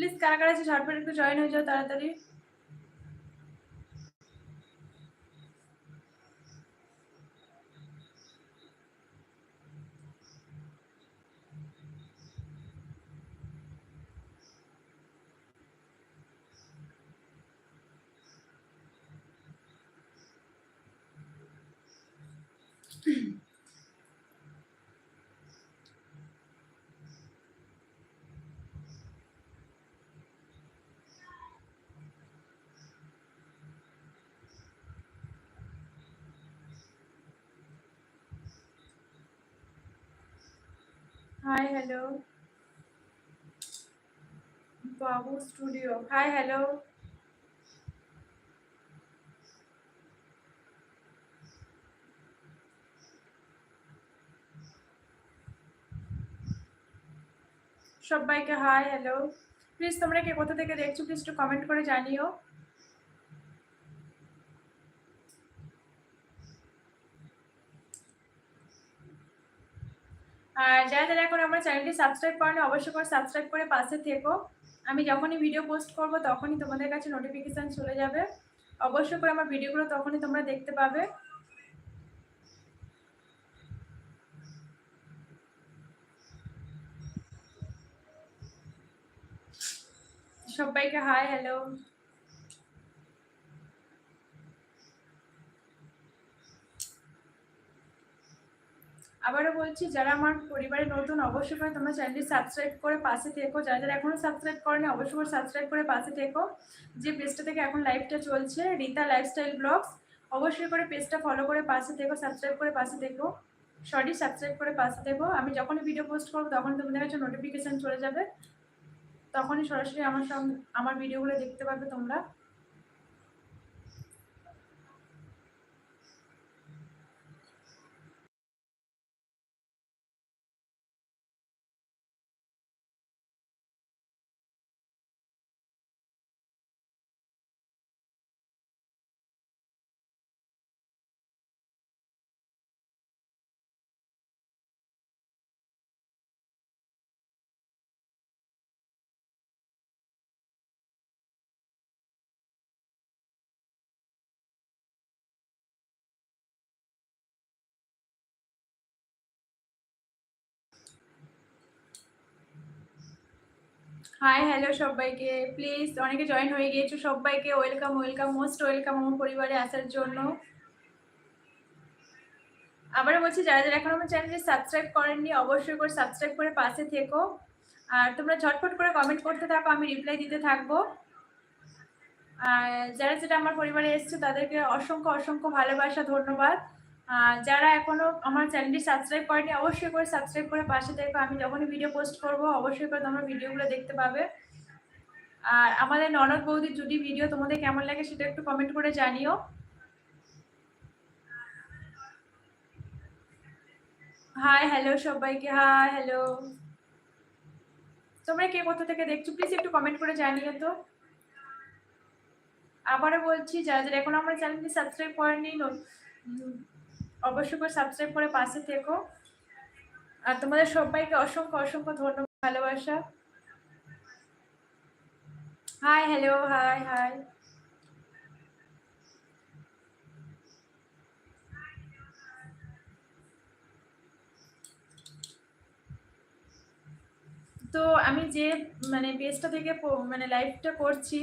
Please কারা কারা আছে ঝটপট একটু জয়েন হয়ে যাও তাড়াতাড়ি। হাই হ্যালো বাবু স্টুডিও হাই হ্যালো সবাইকে হাই হ্যালো প্লিজ তোমরা কে কোথা থেকে দেখছ প্লিজ একটু কমেন্ট করে জানিও। আর যারা যারা এখন আমার চ্যানেলটি সাবস্ক্রাইব করেনি অবশ্যই করে সাবস্ক্রাইব করে পাশে থেকো। আমি যখনই ভিডিও পোস্ট করব, তখনই তোমাদের কাছে নোটিফিকেশান চলে যাবে। অবশ্যই করে আমার ভিডিওগুলো তখনই তোমরা দেখতে পাবে। সবাইকে হাই হ্যালো আবারও বলছি, যারা আমার পরিবারে নতুন, অবশ্যই করে তোমরা চ্যানেলটি সাবস্ক্রাইব করে পাশে থেকো। যারা যারা এখনও সাবস্ক্রাইব করেনি, অবশ্যই করে সাবস্ক্রাইব করে পাশে থেকো। যে পেজটা থেকে এখন লাইভটা চলছে রীতা লাইফস্টাইল ব্লগস অবশ্যই করে পেজটা ফলো করে পাশে থেকো সাবস্ক্রাইব করে পাশে থেকো। সরি সাবস্ক্রাইব করে পাশে থেকো। আমি যখনই ভিডিও পোস্ট করব তখন তোমাদের কাছে নোটিফিকেশান চলে যাবে। তখনই সরাসরি আমার সঙ্গে, আমার ভিডিওগুলো দেখতে পাবে তোমরা। হাই হ্যালো সবাইকে। প্লিজ অনেকে জয়েন হয়ে গিয়েছো। সবাইকে ওয়েলকাম ওয়েলকাম মোস্ট ওয়েলকাম আমার পরিবারে আসার জন্য। আবারও বলছি, যারা যারা এখন আমার চ্যানেলটি সাবস্ক্রাইব করেননি, অবশ্যই করে সাবস্ক্রাইব করে পাশে থেকো। আর তোমরা ঝটফট করে কমেন্ট করতে থাকো, আমি রিপ্লাই দিতে থাকব। আর যারা যেটা আমার পরিবারে এসছে, তাদেরকে অসংখ্য অসংখ্য ভালোবাসা, ধন্যবাদ। যারা এখনও আমার চ্যানেলটি সাবস্ক্রাইব করেনি, অবশ্যই করে সাবস্ক্রাইব করে পাশে দেখো, আমি যখনই ভিডিও পোস্ট করব, অবশ্যই করে তোমরা ভিডিওগুলো দেখতে পাবে। আর আমাদের ননদ বৌদির যদি ভিডিও তোমাদের কেমন লাগে সেটা একটু কমেন্ট করে জানিও। হাই হ্যালো সবাইকে হাই হ্যালো তোমরা কে কোথা থেকে দেখছ? প্লিজ একটু কমেন্ট করে জানিও তো। আবারও বলছি, যারা যারা এখন আমার চ্যানেলটি সাবস্ক্রাইব করেনি অবশ্যই করে সাবস্ক্রাইব করে পাশে থেকো। আর তোমাদের সবাইকে অসংখ্য অসংখ্য ধন্যবাদ, ভালোবাসা। হাই হ্যালো হাই হাই তো আমি যে মানে পেজটা থেকে মানে লাইভটা করছি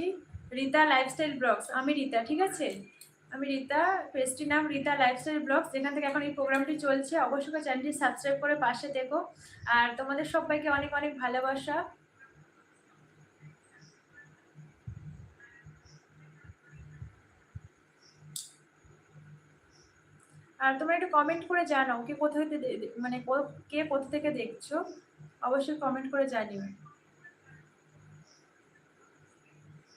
রীতা লাইফস্টাইল ব্লগস আমি রীতা ঠিক আছে? আমি রীতা, পেজটির নাম রীতা লাইফস্টাইল ব্লগস যেখান থেকে এখন এই প্রোগ্রামটি চলছে, অবশ্যই চ্যানেলটি সাবস্ক্রাইব করে পাশে দেখো আর তোমাদের সবাইকে অনেক অনেক ভালোবাসা। আর তোমরা একটু কমেন্ট করে জানাও, কে কোথা থেকে মানে কে কোথা থেকে দেখছ? অবশ্যই কমেন্ট করে জানিও।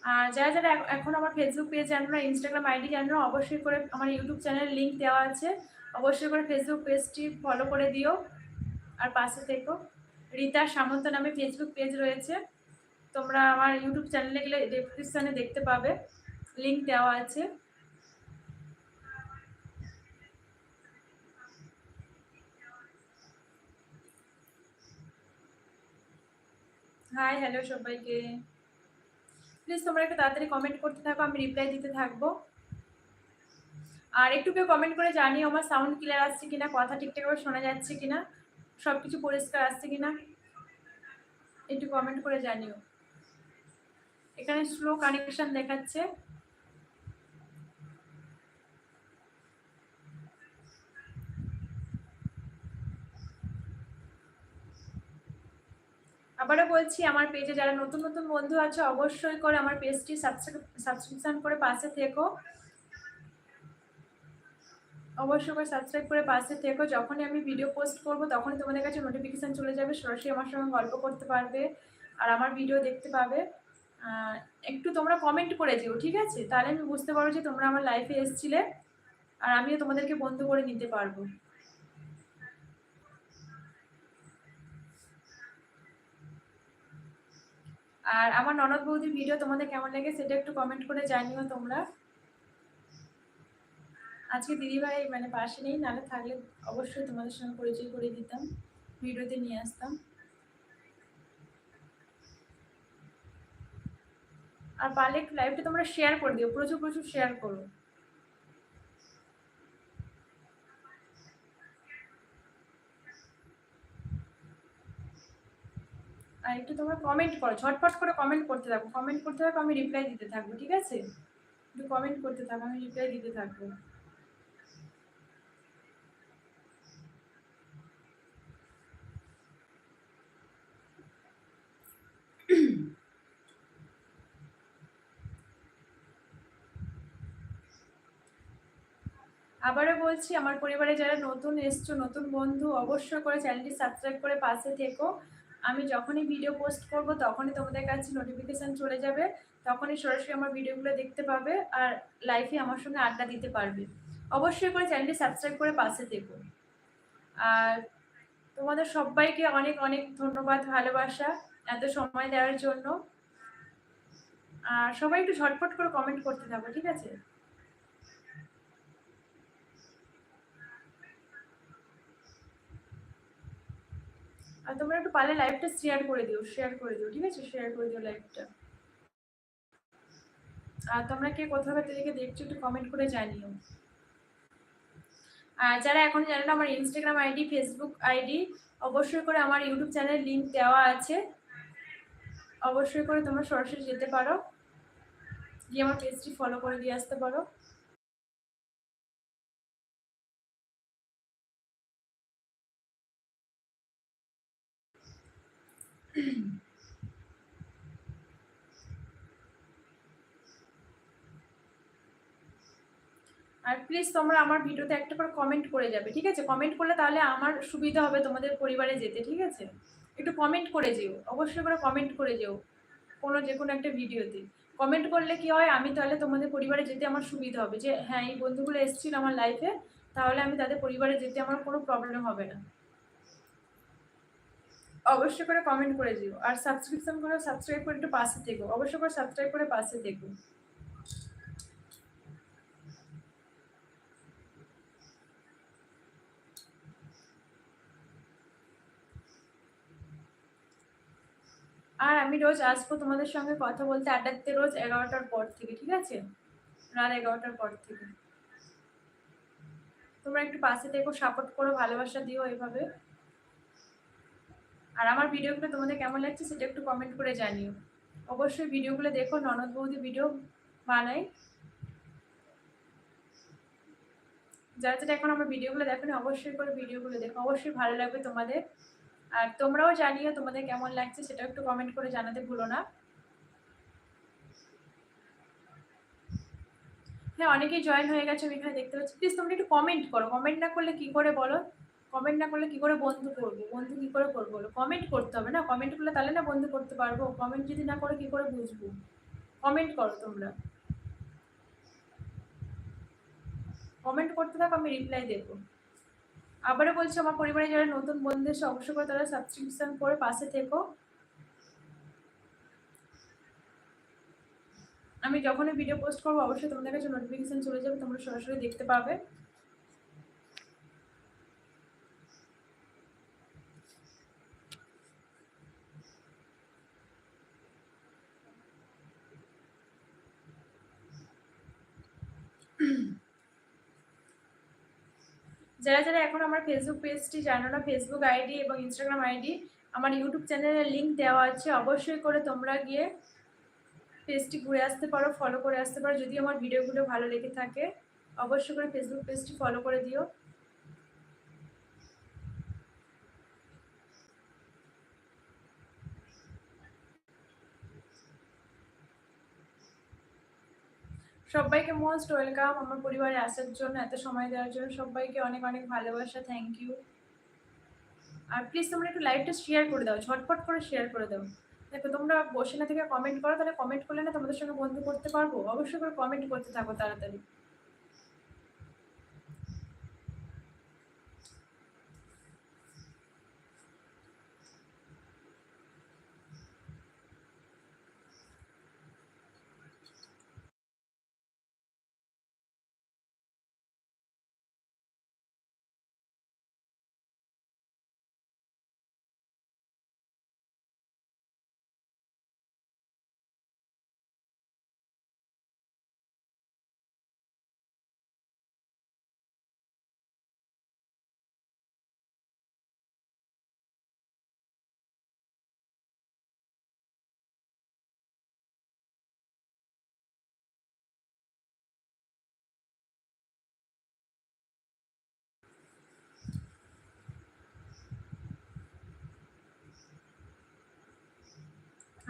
আর যারা যারা এখন আমার ফেসবুক পেজ জানো না ইনস্টাগ্রাম আইডি জানো না, অবশ্যই করে আমার ইউটিউব চ্যানেলের লিঙ্ক দেওয়া আছে। অবশ্যই করে ফেসবুক পেজটি ফলো করে দিও। আর পাশে থেকো। রীতা সামন্ত নামে ফেসবুক পেজ রয়েছে। তোমরা আমার ইউটিউব চ্যানেলে গেলে ডিসক্রিপশানে দেখতে পাবে। লিঙ্ক দেওয়া আছে। হাই হ্যালো সবাইকে। প্লিজ তোমরা একটু তাড়াতাড়ি কমেন্ট করতে থাকো, আমি রিপ্লাই দিতে থাকব। আর একটু কেউ কমেন্ট করে জানিও আমার সাউন্ড ক্লিয়ার আসছে কিনা, কথা ঠিকঠাকভাবে শোনা যাচ্ছে কিনা সব কিছু পরিষ্কার আসছে কিনা। একটু কমেন্ট করে জানিও। এখানে স্লো কানেকশন দেখাচ্ছে। আবারও বলছি, আমার পেজে যারা নতুন নতুন বন্ধু আছে, অবশ্যই করে আমার পেজটি সাবস্ক্রিপশন করে পাশে থেকো। অবশ্যই করে সাবস্ক্রাইব করে পাশে থেকো। যখনই আমি ভিডিও পোস্ট করব, তখনই তোমাদের কাছে নোটিফিকেশান চলে যাবে, সরাসরি আমার সঙ্গে গল্প করতে পারবে আর আমার ভিডিও দেখতে পাবে। একটু তোমরা কমেন্ট করে দিও, ঠিক আছে? তাহলে আমি বুঝতে পারব যে তোমরা আমার লাইফে এসছিলে আর আমিও তোমাদেরকে বন্ধু করে নিতে পারব। আর আমার ননদ বৌদির ভিডিও তোমাদের কেমন লাগে সেটা একটু কমেন্ট করে জানিও তোমরা। আজকে দিদিভাই মানে পাশে নেই, নাহলে থাকলে অবশ্যই তোমাদের সঙ্গে পরিচয় করে দিতাম ভিডিওতে নিয়ে আসতাম। আর পারলে লাইভটা তোমরা শেয়ার করে দিও, প্রচুর প্রচুর শেয়ার করো। আর একটু তোমরা কমেন্ট করো, ঝটপট করে কমেন্ট করতে থাকো। কমেন্ট করতে থাকো, আমি রিপ্লাই দিতে থাকব, ঠিক আছে? একটু কমেন্ট করতে থাকো, আমি রিপ্লাই দিতে থাকব। আবারও বলছি, আমার পরিবারে যারা নতুন এসছো, নতুন বন্ধু, অবশ্যই করে চ্যানেলটি সাবস্ক্রাইব করে পাশে থেকো। আমি যখনই ভিডিও পোস্ট করব, তখনই তোমাদের কাছে নোটিফিকেশান চলে যাবে। তখনই সরাসরি আমার ভিডিওগুলো দেখতে পাবে আর লাইফে আমার সঙ্গে আড্ডা দিতে পারবে। অবশ্যই করে চ্যানেলটি সাবস্ক্রাইব করে পাশে থেকো। আর তোমাদের সবাইকে অনেক অনেক ধন্যবাদ, ভালোবাসা এত সময় দেওয়ার জন্য। আর সবাই একটু ঝটফট করে কমেন্ট করতে থাকো, ঠিক আছে? আর তোমরা একটু পারলে লাইভটা শেয়ার করে দিও শেয়ার করে দিও, ঠিক আছে? শেয়ার করে দিও লাইভটা আর তোমরা কে কোথাও থেকে দেখছ একটু কমেন্ট করে জানিও। আর যারা এখন জানো না, আমার ইনস্টাগ্রাম আইডি ফেসবুক আইডি অবশ্যই করে আমার ইউটিউব চ্যানেলের লিঙ্ক দেওয়া আছে। অবশ্যই করে তোমরা সরাসরি যেতে পারো। গিয়ে আমার পেজটি ফলো করে দিয়ে আসতে পারো। আর প্লিজ তোমরা আমার ভিডিওতে একটা করে কমেন্ট করে যাবে, ঠিক আছে? কমেন্ট করলে তাহলে আমার সুবিধা হবে তোমাদের পরিবারে যেতে, ঠিক আছে? একটু কমেন্ট করে যেও, অবশ্যই করে কমেন্ট করে যেও, কোনো যে কোনো একটা ভিডিওতে। কমেন্ট করলে কি হয়, আমি তাহলে তোমাদের পরিবারে যেতে আমার সুবিধা হবে যে হ্যাঁ এই বন্ধুগুলো এসেছিল আমার লাইফে তাহলে আমি তাদের পরিবারে যেতে আমার কোনো প্রবলেম হবে না। অবশ্যই করে কমেন্ট করে দিও। আর সাবস্ক্রিপশন করে সাবস্ক্রাইব করে একটু পাশে থেকো। অবশ্যই করে সাবস্ক্রাইব করে পাশে থেকো। আর আমি রোজ আসব তোমাদের সঙ্গে কথা বলতে আড্ডা দিতে রোজ এগারোটার পর থেকে, ঠিক আছে? রাত এগারোটার পর থেকে। তোমরা একটু পাশে থেকো সাপোর্ট করো, ভালোবাসা দিও এইভাবে আর আমার ভিডিওগুলো তোমাদের কেমন লাগছে সেটা একটু কমেন্ট করে জানিও। অবশ্যই ভিডিওগুলো দেখো, ননদ বৌদি ভিডিও বানাই যারা যারা এখন আমার ভিডিওগুলো দেখো না অবশ্যই করে ভিডিওগুলো দেখো। অবশ্যই ভালো লাগবে তোমাদের। আর তোমরাও জানিও তোমাদের কেমন লাগছে সেটা একটু কমেন্ট করে জানাতে ভুলো না। হ্যাঁ অনেকেই জয়েন হয়ে গেছে, আমি এখানে দেখতে পাচ্ছি। প্লিজ তোমরা একটু কমেন্ট করো। কমেন্ট না করলে কি করে বলো? কমেন্ট না করলে কি করে বন্ধু করব? বন্ধু কি করে করব কমেন্ট করতে হবে না? কমেন্ট করলে তাহলে না বন্ধু করতে পারব? কমেন্ট যদি না করে কি করে বুঝব? কমেন্ট করো তোমরা। কমেন্ট করতে থাকো, আমি রিপ্লাই দেবো। আবারও বলছি, আমার পরিবারে যারা নতুন বন্ধু এসে অবশ্যই করে তারা সাবস্ক্রিপশন করে পাশে থেকো। আমি যখনই ভিডিও পোস্ট করব, অবশ্যই তোমাদের কাছে নোটিফিকেশান চলে যাবে, তোমরা সরাসরি দেখতে পাবে। যারা যারা এখন আমার ফেসবুক পেজটি জানো না ফেসবুক আইডি এবং ইনস্টাগ্রাম আইডি আমার ইউটিউব চ্যানেলের লিঙ্ক দেওয়া আছে। অবশ্যই করে তোমরা গিয়ে পেজটি ঘুরে আসতে পারো ফলো করে আসতে পারো। যদি আমার ভিডিওগুলো ভালো লেগে থাকে, অবশ্যই করে ফেসবুক পেজটি ফলো করে দিও। সবাইকে মোস্ট ওয়েলকাম আমার পরিবারে আসার জন্য, এত সময় দেওয়ার জন্য। সবাইকে অনেক অনেক ভালোবাসা থ্যাংক ইউ আর প্লিজ তোমরা একটু লাইভটা শেয়ার করে দাও, ঝটপট করে শেয়ার করে দাও। দেখো, তোমরা বসে না থেকে কমেন্ট করো, তাহলে কমেন্ট করলে না তোমাদের সঙ্গে বন্ধু করতে পারব। অবশ্যই করে কমেন্ট করতে থাকো তাড়াতাড়ি।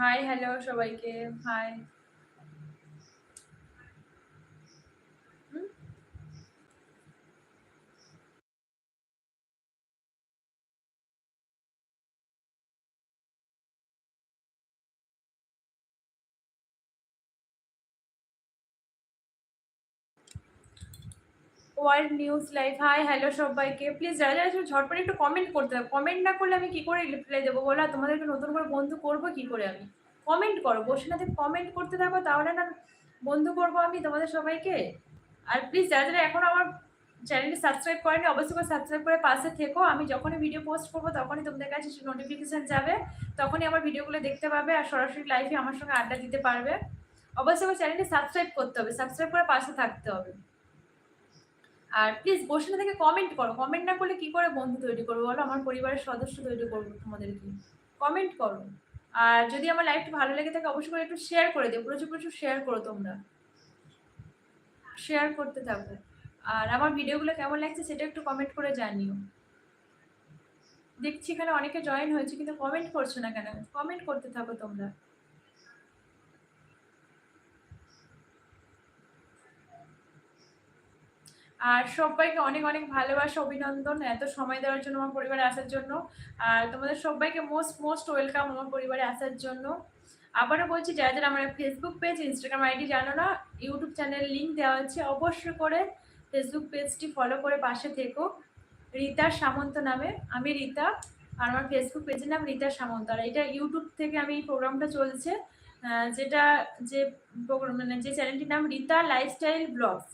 হাই হ্যালো সবাইকে। Hi world news live. Hi hello সবাইকে। প্লিজ যারা যারা ঝটপট একটু কমেন্ট করতে হবে। কমেন্ট না করলে আমি কি করে রিপ্লাই দেবো বলো? তোমাদেরকে নতুন করে বন্ধু করব কি করে আমি? কমেন্ট করো। বসে না কমেন্ট করতে থাকো, তাহলে না বন্ধু করব আমি তোমাদের সবাইকে। আর প্লিজ যারা যারা এখন আমার চ্যানেলটি সাবস্ক্রাইব করেনি, অবশ্যই করে সাবস্ক্রাইব করে পাশে থেকো। আমি যখনই ভিডিও পোস্ট করব, তখনই তোমাদের কাছে সে নোটিফিকেশান যাবে। তখনই আমার ভিডিওগুলো দেখতে পাবে আর সরাসরি লাইভে আমার সঙ্গে আড্ডা দিতে পারবে। অবশ্যই আমার চ্যানেলটি সাবস্ক্রাইব করতে হবে। সাবস্ক্রাইব করে পাশে থাকতে হবে। আর প্লিজ বসে না থেকে কমেন্ট করো। কমেন্ট না করলে কি করে বন্ধু তৈরি করব বলো? আমার পরিবারের সদস্য তৈরি করব তোমাদেরকে। কমেন্ট করো। আর যদি আমার লাইফটা ভালো লেগে থাকে, অবশ্যই করে একটু শেয়ার করে দিও। প্রচুর প্রচুর শেয়ার করো তোমরা। শেয়ার করতে থাকো। আর আমার ভিডিওগুলো কেমন লাগছে সেটা একটু কমেন্ট করে জানিও। দেখছি এখানে অনেকে জয়েন হয়েছে, কিন্তু কমেন্ট করছ না কেন? কমেন্ট করতে থাকো তোমরা। আর সবাইকে অনেক অনেক ভালোবাসা, অভিনন্দন। এত সময় দেওয়ার জন্য আমার পরিবারে আসার জন্য। আর তোমাদের সবাইকে মোস্ট মোস্ট ওয়েলকাম আমার পরিবারে আসার জন্য। আবারও বলছি, যারা যারা আমার ফেসবুক পেজ ইনস্টাগ্রাম আইডি জানো না ইউটিউব চ্যানেল লিঙ্ক দেওয়া হচ্ছে অবশ্যই করে ফেসবুক পেজটি ফলো করে পাশে থেকো। রীতা সামন্ত নামে। আমি রীতা, আর আমার ফেসবুক পেজের নাম রীতা সামন্ত। আর এটা ইউটিউব থেকে আমি এই প্রোগ্রামটা চলছে যেটা, যে প্রোগ্রাম মানে যে চ্যানেলটির নাম রীতা লাইফস্টাইল ব্লগস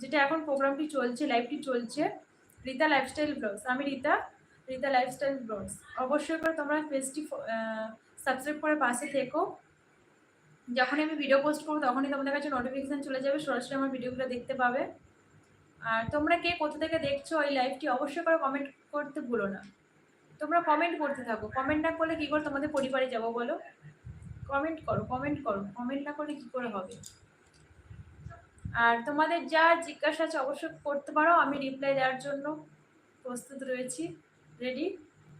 যেটা এখন প্রোগ্রামটি চলছে লাইভটি চলছে রীতা লাইফস্টাইল ব্লগস আমি রীতা রীতা লাইফস্টাইল ব্লগস অবশ্যই করে তোমরা পেজটি সাবস্ক্রাইব করে পাশে থেকো। যখনই আমি ভিডিও পোস্ট করব, তখনই তোমাদের কাছে নোটিফিকেশান চলে যাবে, সরাসরি আমার ভিডিওগুলো দেখতে পাবে। আর তোমরা কে কোথা থেকে দেখছ এই লাইভটি অবশ্যই করে কমেন্ট করতে ভুলো না। তোমরা কমেন্ট করতে থাকো। কমেন্ট না করলে কী করে তোমাদের পরিবারে যাব বলো? কমেন্ট করো কমেন্ট করো। কমেন্ট না করলে কী করে হবে? আর তোমাদের যা জিজ্ঞাসা আছে অবশ্যই করতে পারো, আমি রিপ্লাই দেওয়ার জন্য প্রস্তুত রয়েছি। রেডি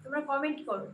তোমরা কমেন্ট করো।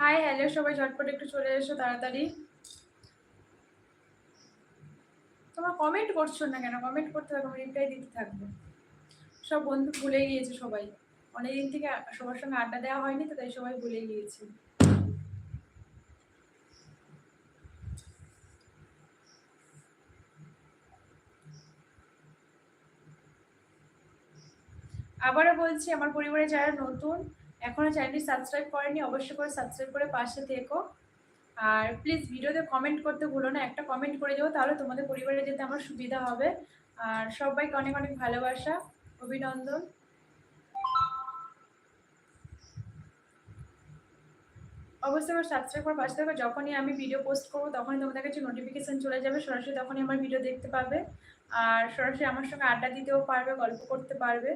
হাই হ্যালো সবাই ঝটপট একটু চলে এসো তাড়াতাড়ি। তোমরা কমেন্ট করছ না কেন? কমেন্ট করতে থাকো, আমি রিপ্লাই দিতে থাকব। সব বন্ধু ভুলে গিয়েছে সবাই। অনেকদিন থেকে সবার সঙ্গে আড্ডা দেওয়া হয়নি, তো তাই সবাই ভুলে গিয়েছে। আবারও বলছি, আমার পরিবারে যারা নতুন এখনও চ্যানেলটি সাবস্ক্রাইব করেনি, অবশ্যই করে সাবস্ক্রাইব করে পাশে থেকো। আর প্লিজ ভিডিওতে কমেন্ট করতে ভুলো না, একটা কমেন্ট করে দেবো, তাহলে তোমাদের পরিবারে যেতে আমার সুবিধা হবে। আর সবাইকে অনেক অনেক ভালোবাসা, অভিনন্দন। অবশ্যই আমার সাবস্ক্রাইব করে পাশে থাকবে যখনই আমি ভিডিও পোস্ট করব, তখনই তোমাদের কাছে নোটিফিকেশান চলে যাবে, সরাসরি তখনই আমার ভিডিও দেখতে পাবে। আর সরাসরি আমার সঙ্গে আড্ডা দিতেও পারবে, গল্প করতে পারবে।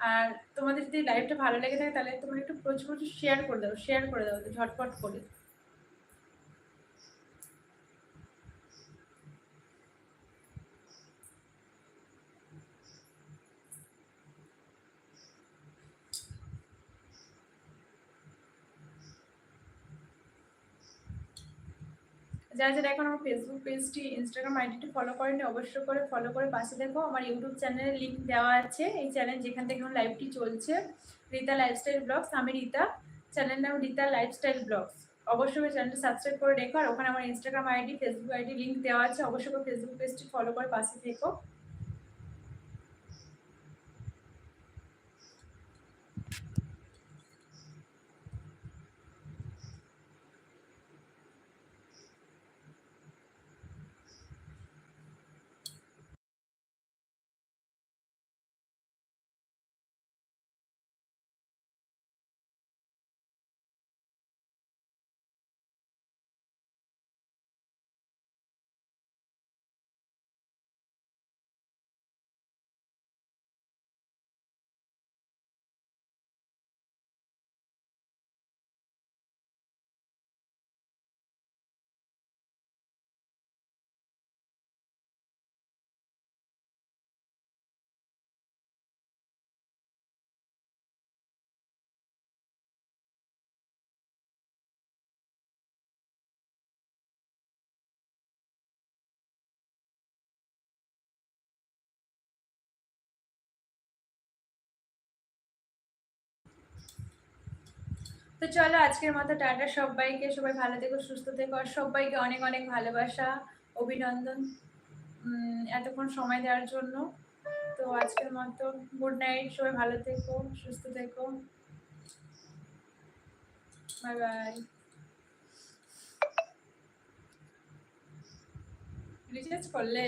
আর তোমাদের যদি লাইভটা ভালো লেগে থাকে, তাহলে তোমরা একটু প্রচুর প্রচুর শেয়ার করে দাও শেয়ার করে দাও, ঝটপট করে। যারা যারা এখন আমার ফেসবুক পেজটি ইনস্টাগ্রাম আইডিটি ফলো করেনি অবশ্যই করে ফলো করে পাশে দেখো। আমার ইউটিউব চ্যানেলের লিঙ্ক দেওয়া আছে। এই চ্যানেল যেখান থেকে আমার লাইভটি চলছে রীতা লাইফস্টাইল ব্লগস আমি রীতা চ্যানেল নাম রীতা লাইফস্টাইল ব্লগস অবশ্যই চ্যানেলটা সাবস্ক্রাইব করে রেখো। আর ওখানে আমার Instagram ID Facebook ID link দেওয়া আছে। অবশ্যই ফেসবুক পেজটি ফলো করে পাশে থেকো। তো চলো, আজকের মতো টাটা সবাইকে। সবাই ভালো থেকো, সুস্থ থেকো। আর সবাইকে অনেক অনেক ভালোবাসা, অভিনন্দন এতক্ষণ সময় দেওয়ার জন্য। তো আজকের মতো গুড নাইট সবাই ভালো থেকো, সুস্থ থেকো। বাই বাই রিচার্জ করলে?